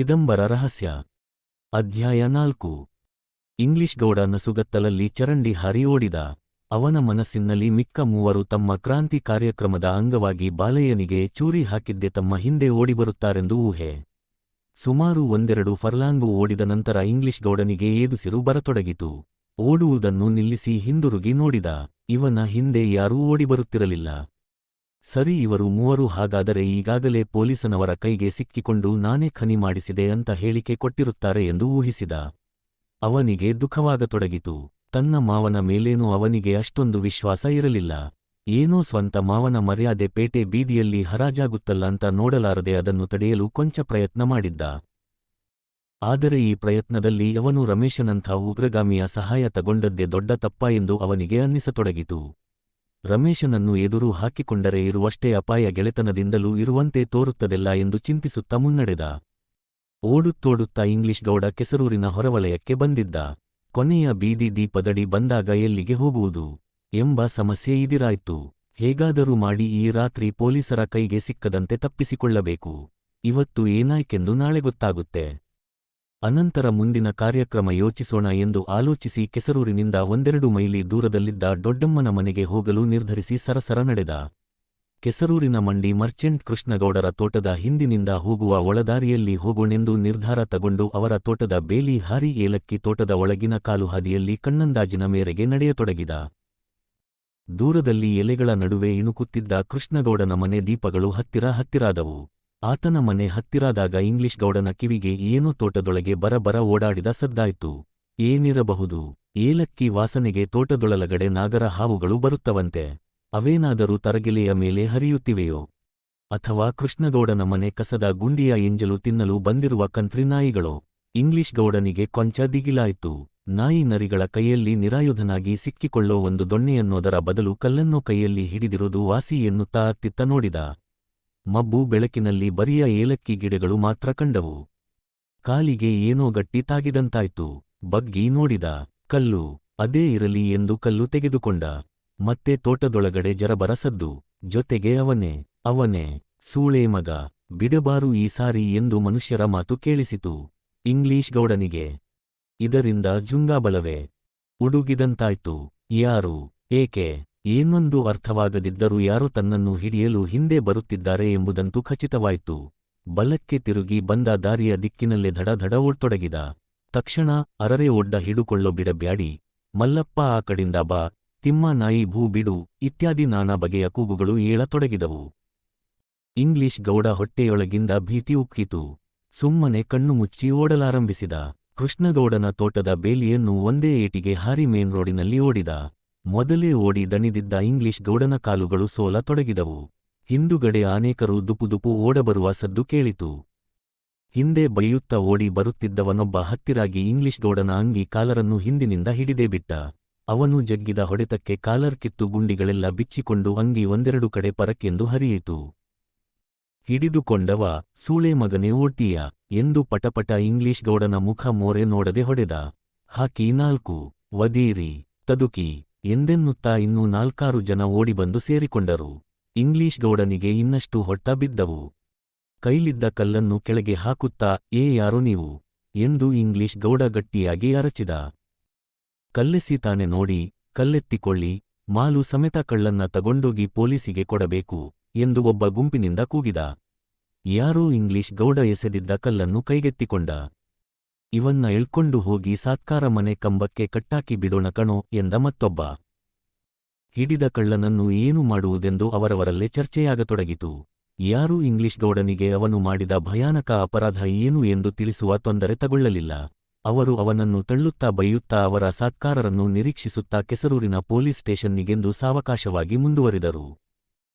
ಚಿದಂಬರ ರಹಸ್ಯ. ಅಧ್ಯಾಯ ನಾಲ್ಕು. ಇಂಗ್ಲಿಷ್ ಗೌಡ ನಸುಗತ್ತಲಲ್ಲಿ ಚರಂಡಿ ಹರಿಯೋಡಿದ ಅವನ ಮನಸ್ಸಿನಲ್ಲಿ ಮಿಕ್ಕ ಮೂವರು ತಮ್ಮ ಕ್ರಾಂತಿ ಕಾರ್ಯಕ್ರಮದ ಅಂಗವಾಗಿ ಬಾಲಯ್ಯನಿಗೆ ಚೂರಿ ಹಾಕಿದ್ದೆ ತಮ್ಮ ಹಿಂದೆ ಓಡಿಬರುತ್ತಾರೆಂದು ಊಹೆ. ಸುಮಾರು ಒಂದೆರಡು ಫರ್ಲಾಂಗು ಓಡಿದ ನಂತರ ಇಂಗ್ಲಿಷ್ ಗೌಡನಿಗೆ ಏದುಸಿರು ಬರತೊಡಗಿತು. ಓಡುವುದನ್ನು ನಿಲ್ಲಿಸಿ ಹಿಂದಿರುಗಿ ನೋಡಿದ. ಇವನ ಹಿಂದೆ ಯಾರೂ ಓಡಿಬರುತ್ತಿರಲಿಲ್ಲ. ಸರಿ ಇವರು ಮೂವರು ಹಾಗಾದರೆ ಈಗಾಗಲೇ ಪೊಲೀಸನವರ ಕೈಗೆ ಸಿಕ್ಕಿಕೊಂಡು ನಾನೇ ಖನಿ ಮಾಡಿಸಿದೆ ಅಂತ ಹೇಳಿಕೆ ಕೊಟ್ಟಿರುತ್ತಾರೆ ಎಂದು ಊಹಿಸಿದ. ಅವನಿಗೆ ದುಃಖವಾಗತೊಡಗಿತು. ತನ್ನ ಮಾವನ ಮೇಲೇನೂ ಅವನಿಗೆ ಅಷ್ಟೊಂದು ವಿಶ್ವಾಸ ಇರಲಿಲ್ಲ. ಏನೋ ಸ್ವಂತ ಮಾವನ ಮರ್ಯಾದೆ ಪೇಟೆ ಬೀದಿಯಲ್ಲಿ ಹರಾಜಾಗುತ್ತಲ್ಲ ಅಂತ ನೋಡಲಾರದೆ ಅದನ್ನು ತಡೆಯಲು ಕೊಂಚ ಪ್ರಯತ್ನ ಮಾಡಿದ್ದ. ಆದರೆ ಈ ಪ್ರಯತ್ನದಲ್ಲಿ ಅವನು ರಮೇಶನಂಥ ಉಗ್ರಗಾಮಿಯ ಸಹಾಯ ತಗೊಂಡದ್ದೇ ದೊಡ್ಡ ತಪ್ಪ ಎಂದು ಅವನಿಗೆ ಅನ್ನಿಸತೊಡಗಿತು. ರಮೇಶನನ್ನು ಎದುರು ಹಾಕಿಕೊಂಡರೆ ಇರುವಷ್ಟೇ ಅಪಾಯ ಗೆಳೆತನದಿಂದಲೂ ಇರುವಂತೆ ತೋರುತ್ತದೆಲ್ಲ ಎಂದು ಚಿಂತಿಸುತ್ತಾ ಮುನ್ನಡೆದ. ಓಡುತ್ತೋಡುತ್ತಾ ಇಂಗ್ಲಿಷ್ ಗೌಡ ಕೆಸರೂರಿನ ಹೊರವಲಯಕ್ಕೆ ಬಂದಿದ್ದ. ಕೊನೆಯ ಬೀದಿ ದೀಪದಡಿ ಬಂದಾಗ ಎಲ್ಲಿಗೆ ಹೋಗುವುದು? ಎಂಬ ಸಮಸ್ಯೆ ಇದಿರಾಯ್ತು. ಹೇಗಾದರೂ ಮಾಡಿ ಈ ರಾತ್ರಿ ಪೊಲೀಸರ ಕೈಗೆ ಸಿಕ್ಕದಂತೆ ತಪ್ಪಿಸಿಕೊಳ್ಳಬೇಕು. ಇವತ್ತು ಏನಾಯ್ಕೆಂದು ನಾಳೆ ಗೊತ್ತಾಗುತ್ತೆ. ಅನಂತರ ಮುಂದಿನ ಕಾರ್ಯಕ್ರಮ ಯೋಚಿಸೋಣ ಎಂದು ಆಲೋಚಿಸಿ ಕೆಸರೂರಿನಿಂದ ಒಂದೆರಡು ಮೈಲಿ ದೂರದಲ್ಲಿದ್ದ ದೊಡ್ಡಮ್ಮನ ಮನೆಗೆ ಹೋಗಲು ನಿರ್ಧರಿಸಿ ಸರಸರ ನಡೆದ. ಕೆಸರೂರಿನ ಮಂಡಿ ಮರ್ಚೆಂಟ್ ಕೃಷ್ಣಗೌಡರ ತೋಟದ ಹಿಂದಿನಿಂದ ಹೋಗುವ ಒಳದಾರಿಯಲ್ಲಿ ಹೋಗೋಣೆಂದು ನಿರ್ಧಾರ ತಗೊಂಡು ಅವರ ತೋಟದ ಬೇಲಿ ಹಾರಿ ಏಲಕ್ಕಿ ತೋಟದ ಒಳಗಿನ ಕಾಲು ಹಾದಿಯಲ್ಲಿ ಕಣ್ಣಂದಾಜಿನ ಮೇರೆಗೆ ನಡೆಯತೊಡಗಿದ. ದೂರದಲ್ಲಿ ಎಲೆಗಳ ನಡುವೆ ಇಣುಕುತ್ತಿದ್ದ ಕೃಷ್ಣಗೌಡನ ಮನೆ ದೀಪಗಳು ಹತ್ತಿರ ಹತ್ತಿರಾದವು. ಆತನ ಮನೆ ಹತ್ತಿರಾದಾಗ ಇಂಗ್ಲಿಷ್ ಗೌಡನ ಕಿವಿಗೆ ಏನೋ ತೋಟದೊಳಗೆ ಬರಬರ ಓಡಾಡಿದ ಸದ್ದಾಯ್ತು ಏನಿರಬಹುದು, ಏಲಕ್ಕಿ ವಾಸನೆಗೆ ತೋಟದೊಳಲಗಡೆ ನಾಗರ ಹಾವುಗಳು ಬರುತ್ತವಂತೆ. ಅವೇನಾದರೂ ತರಗಿಲೆಯ ಮೇಲೆ ಹರಿಯುತ್ತಿವೆಯೋ? ಅಥವಾ ಕೃಷ್ಣಗೌಡನ ಮನೆ ಕಸದ ಗುಂಡಿಯ ಎಂಜಲು ತಿನ್ನಲು ಬಂದಿರುವ ಕಂತ್ರಿ ನಾಯಿಗಳೋ? ಇಂಗ್ಲಿಷ್ ಗೌಡನಿಗೆ ಕೊಂಚ ದಿಗಿಲಾಯಿತು. ನಾಯಿ ನರಿಗಳ ಕೈಯಲ್ಲಿ ನಿರಾಯುಧನಾಗಿ ಸಿಕ್ಕಿಕೊಳ್ಳೋ ಒಂದು ದೊಣ್ಣೆಯನ್ನೋದರ ಬದಲು ಕಲ್ಲನ್ನೋ ಕೈಯಲ್ಲಿ ಹಿಡಿದಿರುವುದು ವಾಸಿ ಎನ್ನುತ್ತಾ ಅತ್ತಿತ್ತ ನೋಡಿದ. ಮಬ್ಬು ಬೆಳಕಿನಲ್ಲಿ ಬರಿಯ ಏಲಕ್ಕಿ ಗಿಡಗಳು ಮಾತ್ರ ಕಂಡವು. ಕಾಲಿಗೆ ಏನೋ ಗಟ್ಟಿ ತಾಗಿದಂತಾಯ್ತು. ಬಗ್ಗಿ ನೋಡಿದ, ಕಲ್ಲು, ಅದೇ ಇರಲಿ ಎಂದು ಕಲ್ಲು ತೆಗೆದುಕೊಂಡ. ಮತ್ತೆ ತೋಟದೊಳಗಡೆ ಜರಬರಸದ್ದು ಜೊತೆಗೆ ಅವನೇ ಅವನೇ, ಸೂಳೆ ಮಗ, ಬಿಡಬಾರು ಈ ಸಾರಿ ಎಂದು ಮನುಷ್ಯರ ಮಾತು ಕೇಳಿಸಿತು. ಇಂಗ್ಲೀಷ್ ಗೌಡನಿಗೆ, ಇದರಿಂದ ಜುಂಗಾಬಲವೇ. ಉಡುಗಿದಂತಾಯ್ತು. ಯಾರು, ಏಕೆ? ಏನೊಂದು ಅರ್ಥವಾಗದಿದ್ದರೂ ಯಾರು ತನ್ನನ್ನು ಹಿಡಿಯಲು ಹಿಂದೆ ಬರುತ್ತಿದ್ದಾರೆ ಎಂಬುದಂತೂ ಖಚಿತವಾಯಿತು. ಬಲಕ್ಕೆ ತಿರುಗಿ ಬಂದ ದಾರಿಯ ದಿಕ್ಕಿನಲ್ಲೇ ಧಡಧಡ ಓಡ್ತೊಡಗಿದ. ತಕ್ಷಣ ಅರರೆ ಒಡ್ಡ ಹಿಡುಕೊಳ್ಳೋ ಬಿಡಬ್ಯಾಡಿ. ಮಲ್ಲಪ್ಪ ಆ ಕಡಿಂದ ಬಾ, ತಿಮ್ಮ ನಾಯಿ ಭೂ ಬಿಡು, ಇತ್ಯಾದಿ ನಾನಾ ಬಗೆಯ ಕೂಗುಗಳು ಏಳತೊಡಗಿದವು. ಇಂಗ್ಲಿಷ್ ಗೌಡ ಹೊಟ್ಟೆಯೊಳಗಿಂದ ಭೀತಿ ಉಕ್ಕಿತು. ಸುಮ್ಮನೆ ಕಣ್ಣು ಮುಚ್ಚಿ ಓಡಲಾರಂಭಿಸಿದ. ಕೃಷ್ಣಗೌಡನ ತೋಟದ ಬೇಲಿಯನ್ನು ಒಂದೇ ಏಟಿಗೆ ಹಾರಿ ಮೇನ್ ರೋಡಿನಲ್ಲಿ ಓಡಿದ. ಮೊದಲೇ ಓಡಿ ದಣಿದಿದ್ದ ಇಂಗ್ಲಿಷ್ ಗೌಡನ ಕಾಲುಗಳು ಸೋಲ ತೊಡಗಿದವು. ಹಿಂದುಗಡೆ ಅನೇಕರು ದುಪುದುಪು ಓಡಬರುವ ಸದ್ದು ಕೇಳಿತು. ಹಿಂದೆ ಬೈಯುತ್ತ ಓಡಿ ಬರುತ್ತಿದ್ದವನೊಬ್ಬ ಹತ್ತಿರಾಗಿ ಇಂಗ್ಲಿಷ್ ಗೌಡನ ಅಂಗಿ ಕಾಲರನ್ನು ಹಿಂದಿನಿಂದ ಹಿಡಿದೇ ಬಿಟ್ಟ. ಅವನು ಜಗ್ಗಿದ ಹೊಡೆತಕ್ಕೆ ಕಾಲರ್ ಕಿತ್ತು ಗುಂಡಿಗಳೆಲ್ಲ ಬಿಚ್ಚಿಕೊಂಡು ಅಂಗಿ ಒಂದೆರಡು ಕಡೆ ಪರಕ್ಕೆಂದು ಹರಿಯಿತು. ಹಿಡಿದುಕೊಂಡವ, ಸೂಳೆ ಮಗನೇ ಓಡ್ತೀಯ ಎಂದು ಪಟಪಟ ಇಂಗ್ಲಿಷ್ ಗೌಡನ ಮುಖ ಮೋರೆ ನೋಡದೆ ಹೊಡೆದ. ಹಾಕಿ ನಾಲ್ಕು ವದೀರಿ ತದುಕಿ ಎಂದೆನ್ನುತ್ತಾ ಇನ್ನೂ ನಾಲ್ಕಾರು ಜನ ಓಡಿಬಂದು ಸೇರಿಕೊಂಡರು. ಇಂಗ್ಲಿಷ್ ಗೌಡನಿಗೆ ಇನ್ನಷ್ಟು ಹೊಟ್ಟ ಬಿದ್ದವು. ಕೈಲಿದ್ದ ಕಲ್ಲನ್ನು ಕೆಳಗೆ ಹಾಕುತ್ತಾ, ಏ ಯಾರು ನೀವು? ಎಂದು ಇಂಗ್ಲಿಷ್ ಗೌಡ ಗಟ್ಟಿಯಾಗಿ ಅರಚಿದ. ಕಲ್ಲೆಸಿ ತಾನೆ ನೋಡಿ, ಕಲ್ಲೆತ್ತಿಕೊಳ್ಳಿ, ಮಾಲು ಸಮೇತ ಕಳ್ಳನ್ನ ತಗೊಂಡೋಗಿ ಪೊಲೀಸಿಗೆ ಕೊಡಬೇಕು ಎಂದು ಒಬ್ಬ ಗುಂಪಿನಿಂದ ಕೂಗಿದ. ಯಾರೋ ಇಂಗ್ಲಿಷ್ ಗೌಡ ಎಸೆದಿದ್ದ ಕಲ್ಲನ್ನು ಕೈಗೆತ್ತಿಕೊಂಡ. ಇವನ್ನ ಎಳ್ಕೊಂಡು ಹೋಗಿ ಸಾತ್ಕಾರ ಮನೆ ಕಂಬಕ್ಕೆ ಕಟ್ಟಾಕಿ ಬಿಡೋಣ ಕಣೋ ಎಂದ ಮತ್ತೊಬ್ಬ. ಹಿಡಿದ ಕಳ್ಳನನ್ನು ಏನು ಮಾಡುವುದೆಂದು ಅವರವರಲ್ಲೇ ಚರ್ಚೆಯಾಗತೊಡಗಿತು. ಯಾರೂ ಇಂಗ್ಲಿಷ್ ಗೌಡನಿಗೆ ಅವನು ಮಾಡಿದ ಭಯಾನಕ ಅಪರಾಧ ಏನು ಎಂದು ತಿಳಿಸುವ ತೊಂದರೆ ತಗೊಳ್ಳಲಿಲ್ಲ. ಅವರು ಅವನನ್ನು ತಳ್ಳುತ್ತಾ ಬೈಯುತ್ತಾ ಅವರ ಸಾತ್ಕಾರರನ್ನು ನಿರೀಕ್ಷಿಸುತ್ತಾ ಕೆಸರೂರಿನ ಪೊಲೀಸ್ ಸ್ಟೇಷನ್ನಿಗೆಂದು ಸಾವಕಾಶವಾಗಿ ಮುಂದುವರಿದರು.